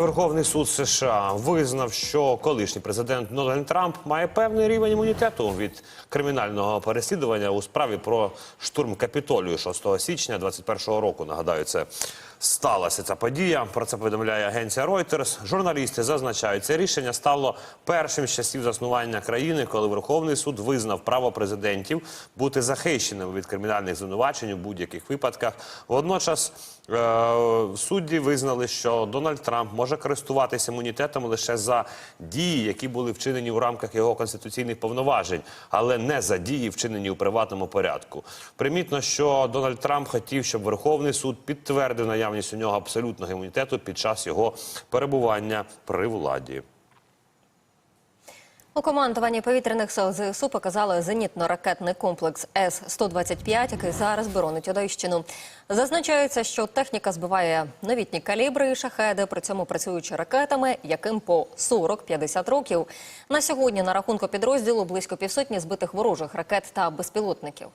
Верховний суд США визнав, що колишній президент Дональд Трамп має певний рівень імунітету від кримінального переслідування у справі про штурм капітолію 6 січня 2021 року. Нагадаю, це сталася ця подія. Про це повідомляє агенція Reuters. Журналісти зазначають, це рішення стало першим з часів заснування країни, коли Верховний суд визнав право президентів бути захищеними від кримінальних звинувачень у будь-яких випадках. Водночас е, судді визнали, що Дональд Трамп може користуватися імунітетом лише за дії, які були вчинені у рамках його конституційних повноважень, але не за дії, вчинені у приватному порядку. Примітно, що Дональд Трамп хотів, щоб Верховний суд підтвердив наявність у нього абсолютного імунітету під час його перебування при владі. У командуванні повітряних сил ЗСУ показали зенітно-ракетний комплекс С-125, який зараз боронить Одещину. Зазначається, що техніка збиває новітні калібри і шахеди, при цьому працюючи ракетами, яким по 40-50 років. На сьогодні на рахунку підрозділу близько півсотні збитих ворожих ракет та безпілотників.